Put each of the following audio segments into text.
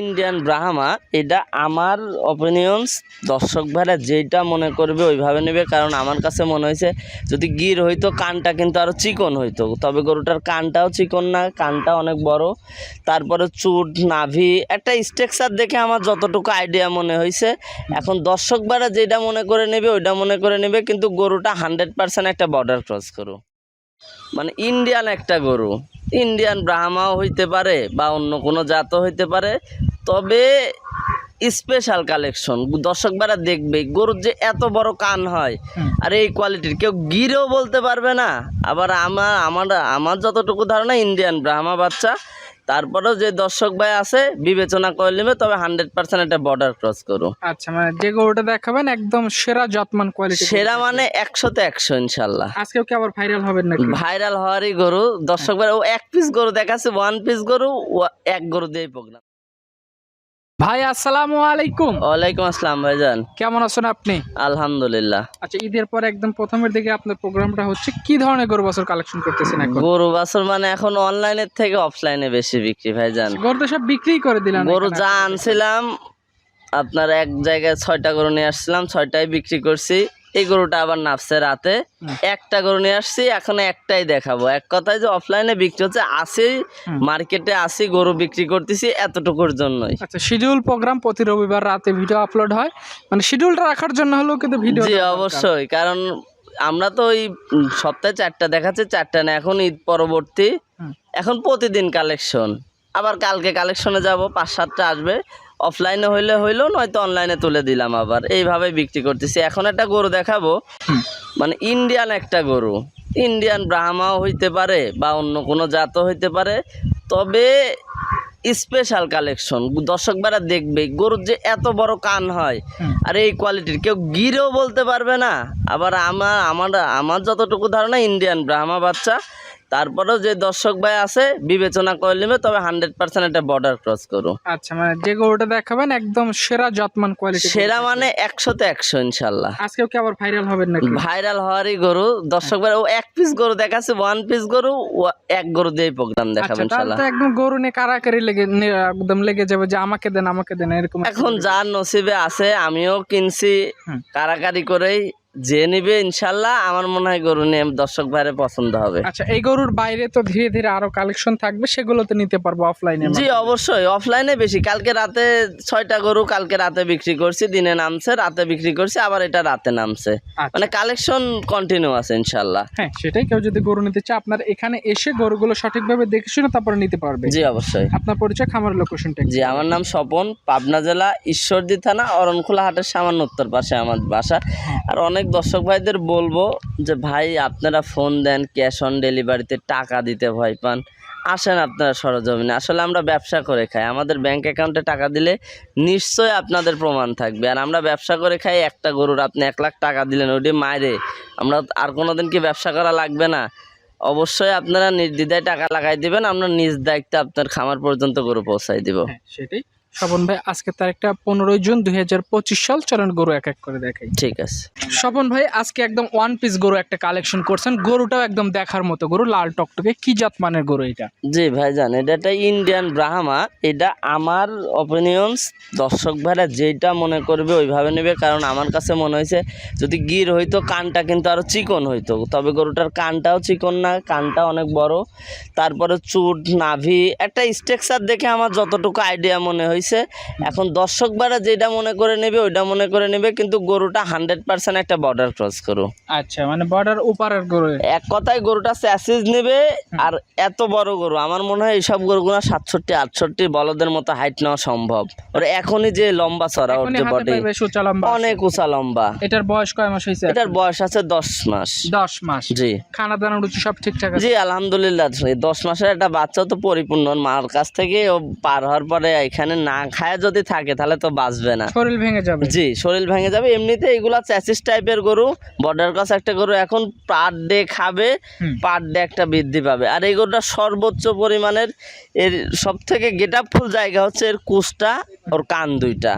Indian Brahma এটা আমার opinions দর্শক ভাইরা যেটা মনে করবে ওইভাবে নেবে, কারণ আমার কাছে মনে হয়েছে যদি গির হইতো, কানটা কিন্তু আরও চিকন হইতো। তবে গরুটার কানটাও চিকন না, কানটা অনেক বড়। তারপরে চুট, নাভি, একটা স্ট্রাকচার দেখে আমার যতটুকু আইডিয়া মনে হয়েছে। এখন দর্শক ভাইরা যেটা মনে করে নেবে, ওইটা মনে করে নেবে, কিন্তু গরুটা হান্ড্রেড পার্সেন্ট একটা বর্ডার ক্রস করু মানে ইন্ডিয়ান একটা গরু। ইন্ডিয়ান ব্রাহ্মাও হইতে পারে বা অন্য কোনো জাতও হইতে পারে তবে স্পেশাল কালেকশন দর্শকবারা দেখবে গরুর যে এত বড় কান হয় আর এই কোয়ালিটির কেউ গিরেও বলতে পারবে না। আবার আমার আমার আমার যতটুকু ধারণা ইন্ডিয়ান ব্রাহ্মা বাচ্চা তারপরেও যে দর্শক ভাই আছে বিবেচনা করে নেবে তবে হান্ড্রেড পার্সেন্ট একটা বর্ডার ক্রস করো। আচ্ছা মানে যে গরুটা দেখাবেন একদম সেরা যত্মান কোয়ালিটি সেরা মানে একশোতে একশো ইনশাল্লাহ। আজকেও কি আবার ভাইরাল হবে না ভাইরাল হওয়ারই গরু। দর্শক ভাই ও এক পিস গরু দেখাচ্ছে ওয়ান পিস গরু এক গরু দিয়ে প্রোগ্রাম। ভাই আসসালামু আলাইকুম। ওয়ালাইকুম আসসালাম ভাইজান। কেমন আছেন আপনি? আলহামদুলিল্লাহ। আচ্ছা ঈদের পর একদম প্রথমের দিকে আপনার প্রোগ্রামটা হচ্ছে কি ধরনের গরু বছর কালেকশন করতেছেন এখন? গরু বাছর মানে এখন অনলাইনের থেকে অফলাইনে বেশি বিক্রি ভাইজান। গরু তো সব বিক্রি করে দিলাম গরু জানছিলাম যা আনছিলাম আপনার এক জায়গায় ছয়টা গরু নিয়ে আসছিলাম ছয়টাই বিক্রি করছি। এই গরুটা আবার নাপছে রাতে। একটা গরু নিয়ে আসছি এখন একটাই দেখাবো। এক কথায় যে অফলাইনে বিক্রি হচ্ছে আসি মার্কেটে আসি গরু বিক্রি করতেছি এতটুকুর জন্যই। আচ্ছা শিডিউল প্রোগ্রাম প্রতি রবিবার রাতে ভিডিও আপলোড হয়। মানে শিডিউলটা রাখার জন্য হলেও কিন্তু ভিডিও জি অবশ্যই কারণ আমরা তো ওই সপ্তাহে চারটা দেখাচ্ছি চারটা না এখন ঈদ পরবর্তী। এখন প্রতিদিন কালেকশন আবার কালকে কালেকশনে যাব পাঁচ সাতটা আসবে। অফলাইনে হইলে হইল নয়তো অনলাইনে তুলে দিলাম আবার। এইভাবে বিক্রি করতেছি। এখন একটা গরু দেখাবো। মানে ইন্ডিয়ান একটা গরু। ইন্ডিয়ান ব্রাহ্মাও হইতে পারে বা অন্য কোনো জাতও হইতে পারে। তবে স্পেশাল কালেকশন দর্শক ভাইরা দেখবে গরুর যে এত বড় কান হয় আর এই কোয়ালিটির কেউ গিরেও বলতে পারবে না। আবার আমার আমার আমার যতটুকু ধারণা ইন্ডিয়ান ব্রাহ্মা বাচ্চা তারপরেও যে দর্শক ভাই আছে বিবেচনা করে নেবে তবে হান্ড্রেড পার্সেন্ট একটা বর্ডার ক্রস করো। আচ্ছা মানে যে গরুটা দেখাবেন একদম সেরা যত্মান কোয়ালিটি সেরা মানে একশোতে একশো ইনশাল্লাহ। আজকেও কি আবার ভাইরাল হবেন নাকি? ভাইরাল হওয়ারই গরু। দর্শক ভাই ও এক পিস গরু দেখাচ্ছে ওয়ান পিস গরু ও এক গরু দিয়ে প্রোগ্রাম আচ্ছা দেখাবেন ইনশাল্লাহ। একদম গরু নিয়ে কারাকারি লেগে নে- একদম লেগে যাবে যে আমাকে দেন আমাকে দেন এরকম এখন যার নসিবে আছে আমিও কিনছি। কারাকারি করেই যে নিবে ইনশাল্লাহ আমার মনে হয় গরু নিয়ে দর্শক ভাইয়ের পছন্দ হবে। আচ্ছা এই গরুর বাইরে তো ধীরে ধীরে আরও কালেকশন থাকবে সেগুলো তো নিতে পারব অফলাইনে জি অবশ্যই অফলাইনে বেশি। কালকে রাতে ছয়টা গরু কালকে রাতে বিক্রি করছি দিনে নামছে রাতে বিক্রি করছি আবার এটা রাতে নামছে। মানে কালেকশন কন্টিনিউ আছে ইনশাল্লাহ। হ্যাঁ সেটাই কেউ যদি গরু নিতে চায় আপনার এখানে এসে গরুগুলো সঠিকভাবে দেখে শুনে তারপরে নিতে পারবে। জি অবশ্যই। আপনার পরিচয় খামার লোকেশনটা জি আমার নাম স্বপন পাবনা জেলা ঈশ্বরদী থানা অরণখোলা হাটের সামান্য উত্তর পাশে আমার বাসা। আর অনেক দর্শক ভাইদের বলব যে, ভাই, আপনারা ফোন দেন ক্যাশ অন ডেলিভারিতে টাকা দিতে ভয় পান। আসেন আপনারা সরজমিনে। আসলে আমরা ব্যবসা করে খাই। আমাদের ব্যাংক অ্যাকাউন্টে টাকা দিলে নিশ্চয়ই আপনাদের প্রমাণ থাকবে। আর আমরা ব্যবসা করে খাই, একটা গরুর আপনি এক লাখ টাকা দিলেন, ওটি মায়েরে আমরা আর কোনো দিন কি ব্যবসা করা লাগবে না? অবশ্যই আপনারা নির্দ্বিধায় টাকা লাগাই দিবেন, আমরা নিজ দায়িত্বে আপনার খামার পর্যন্ত গরু পৌঁছাই দিব। হ্যাঁ সেটাই। স্বপন ভাই আজকে তারিখটা পনেরোই জুন দুই হাজার পঁচিশ সাল। চলেন গরু এক এক করে দেখাই। ঠিক আছে। স্বপন ভাই আজকে একদম ওয়ান পিস গরু একটা কালেকশন করছেন। গরুটাও একদম দেখার মতো গরু লাল টকটকে। কি জাত মানের গরু এটা? জি ভাইজান এটা একটা ইন্ডিয়ান ব্রাহ্মা এটা আমার অপিনিয়ন্স দর্শক ভাইরা যেটা মনে করবে ওইভাবে নেবে। কারণ আমার কাছে মনে হয়েছে যদি গির হইতো কানটা কিন্তু আরও চিকন হইতো। তবে গরুটার কানটাও চিকন না কানটা অনেক বড়। তারপরে চুট নাভি একটা স্ট্রাকচার দেখে আমার যতটুকু আইডিয়া মনে হয়েছে এখন দর্শক ভাইরা যেটা মনে করে নেবে ওইটা মনে করে নেবে কিন্তু গরুটা হান্ড্রেড পার্সেন্ট একটা বর্ডার ক্রস করো আচ্ছা মানে বর্ডার উপারের গরু। এক কথায় গরুটা স্যাসিস নেবে আর এত বড় গরু আমার মনে হয় এইসব গরুগুলো সাতষট্টি আটষট্টি বলদের মতো হাইট নেওয়া সম্ভব। ওর এখনই যে লম্বা চড়া ওর যে বডি। অনেক উঁচা লম্বা। এটার বয়স কয় মাস হয়েছে এটার বয়স আছে দশ মাস। দশ মাস। জি। খানা দানা রুচি সব ঠিকঠাক জি আলহামদুলিল্লাহ দশ মাসের একটা বাচ্চা তো পরিপূর্ণ। মার কাছ থেকে ও পার হওয়ার পরে এখানে না খায় যদি থাকে তাহলে তো বাঁচবে না। শরীর ভেঙে যাবে। জি শরীর ভেঙে যাবে। এমনিতে এগুলা চ্যাসিস টাইপের গরু বর্ডার কাছে একটা গরু এখন পার ডে খাবে পার ডে একটা বৃদ্ধি পাবে। আর এই গরুটা সর্বোচ্চ পরিমাণের এর সব থেকে গেট ফুল জায়গা হচ্ছে এর কুচটা ওর কান দুইটা।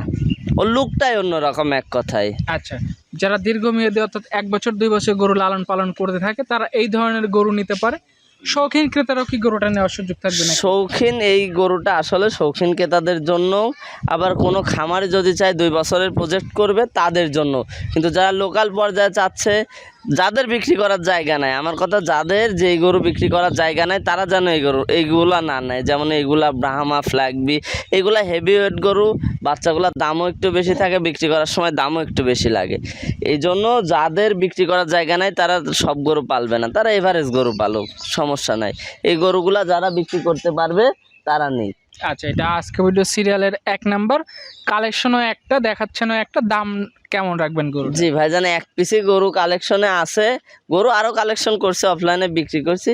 ওর লুকটাই অন্যরকম এক কথায়। আচ্ছা যারা দীর্ঘমেয়াদী অর্থাৎ এক বছর দুই বছর গরু লালন পালন করতে থাকে তারা এই ধরনের গরু নিতে পারে। শৌখিন ক্রেতারাও কি গরুটা নেওয়ার সুযোগ থাকবে না শৌখিন, এই গরুটা আসলে শৌখিন ক্রেতাদের জন্য। আবার কোনো খামারে যদি চায় দুই বছরের প্রজেক্ট করবে, তাদের জন্য। কিন্তু যারা লোকাল পর্যায়ে চাচ্ছে, যাদের বিক্রি করার জায়গা নাই, আমার কথা যাদের যেই গরু বিক্রি করার জায়গা নাই, তারা যেন এই গরু, এইগুলা না নেয়। যেমন এইগুলা ব্রাহ্মা ফ্ল্যাগবি এগুলা হেভি ওয়েট গরু বাচ্চাগুলোর দামও একটু বেশি থাকে বিক্রি করার সময় দামও একটু বেশি লাগে। এই জন্য যাদের বিক্রি করার জায়গা নাই তারা সব গরু পালবে না। তারা এভারেজ গরু পালুক সমস্যা নাই। এই গরুগুলা যারা বিক্রি করতে পারবে তারা নেই আচ্ছা এটা আজকে ভিডিও সিরিয়ালের এক নাম্বার কালেকশনও একটা দেখাচ্ছেনও একটা। দাম কেমন রাখবেন গরু জি ভাই জানে এক পিসি গরু কালেকশনে আছে। গরু আরও কালেকশন করছে অফলাইনে বিক্রি করছি।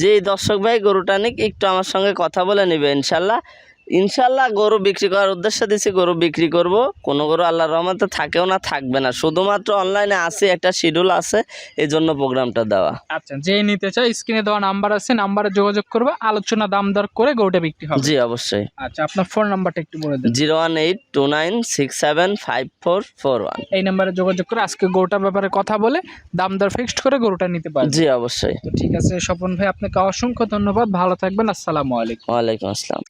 যে দর্শক ভাই গরুটা নিক একটু আমার সঙ্গে কথা বলে নেবে ইনশাল্লাহ। ইনশাল্লাহ গরু বিক্রি করার উদ্দেশ্যে দিছি গরু বিক্রি করব। কোনো গরু আল্লাহর রহমতে থাকেও না থাকবে না। শুধুমাত্র অনলাইনে আছে একটা শিডিউল আছে এই জন্য প্রোগ্রামটা দেওয়া। আচ্ছা যে নিতে চাই স্ক্রিনে দেওয়া নাম্বার আছে নাম্বারে যোগাযোগ করবে আলোচনা দাম দর করে গরুটা বিক্রি হবে। জি অবশ্যই। আচ্ছা আপনার ফোন নাম্বারটা একটু বলে দিন। Zero one eight two nine six seven five four four one. এই নাম্বারে যোগাযোগ করে আজকে গরুটার ব্যাপারে কথা বলে দাম দর ফিক্সড করে গরুটা নিতে পারবে। জি অবশ্যই। তো ঠিক আছে স্বপন ভাই আপনাকে অসংখ্য ধন্যবাদ। ভালো থাকবেন আসসালামু আলাইকুম। ওয়ালাইকুম আসসালাম।